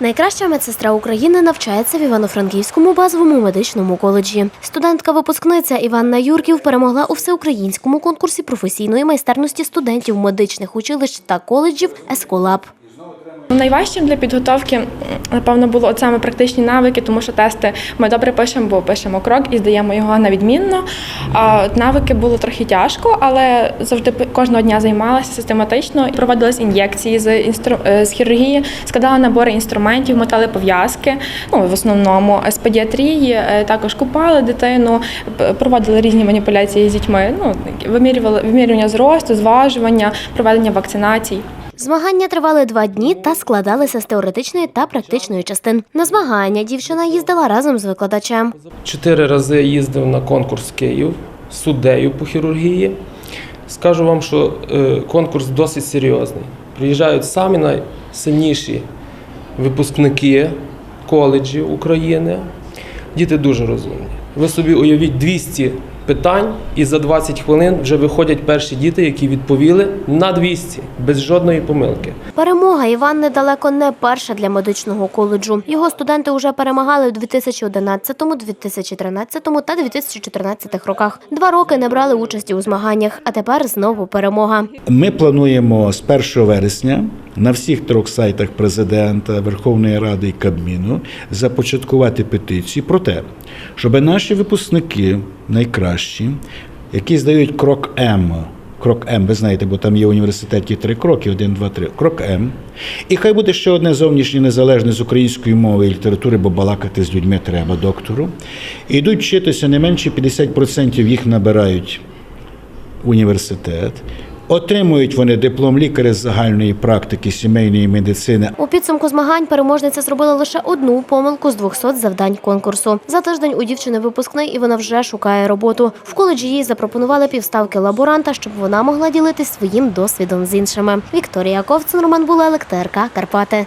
Найкраща медсестра України навчається в Івано-Франківському базовому медичному коледжі. Студентка-випускниця Іванна Юрків перемогла у всеукраїнському конкурсі професійної майстерності студентів медичних училищ та коледжів Есколаб. Найважчим для підготовки, напевно, було от саме практичні навики, тому що тести ми добре пишемо, бо пишемо крок і здаємо його на відмінно. А от навики було трохи тяжко, але завжди кожного дня займалася систематично. Проводились ін'єкції з, інстру... е, з хірургії, складала набори інструментів, мотали пов'язки. Ну, в основному з педіатрії е, також купали дитину, проводили різні маніпуляції з дітьми. Ну, вимірювали вимірювання зросту, зважування, проведення вакцинацій. Змагання тривали два дні та складалися з теоретичної та практичної частин. На змагання дівчина їздила разом з викладачем. Чотири рази їздив на конкурс Київ суддею по хірургії. Скажу вам, що е, конкурс досить серйозний. Приїжджають самі найсильніші випускники коледжів України. Діти дуже розумні. Ви собі уявіть 200 питань, і за 20 хвилин вже виходять перші діти, які відповіли на 200, без жодної помилки. Перемога Іванни далеко не перша для медичного коледжу. Його студенти вже перемагали у 2011, 2013 та 2014 роках. Два роки не брали участі у змаганнях, а тепер знову перемога. Ми плануємо з 1 вересня на всіх трьох сайтах президента, Верховної Ради і Кабміну започаткувати петицію про те, щоб наші випускники найкращі, які здають крок М. Крок М, ви знаєте, бо там є в університеті три кроки: один, два, три. Крок М. І хай буде ще одне зовнішнє незалежне з української мови і літератури, бо балакати з людьми треба доктору. І йдуть вчитися не менше 50% їх набирають університет. Отримують вони диплом лікаря з загальної практики сімейної медицини. У підсумку змагань переможниця зробила лише одну помилку з 200 завдань конкурсу. За тиждень у дівчини випускний і вона вже шукає роботу. В коледжі їй запропонували півставки лаборанта, щоб вона могла ділитись своїм досвідом з іншими. Вікторія Ковцин, Роман Булелик, ТРК Карпати.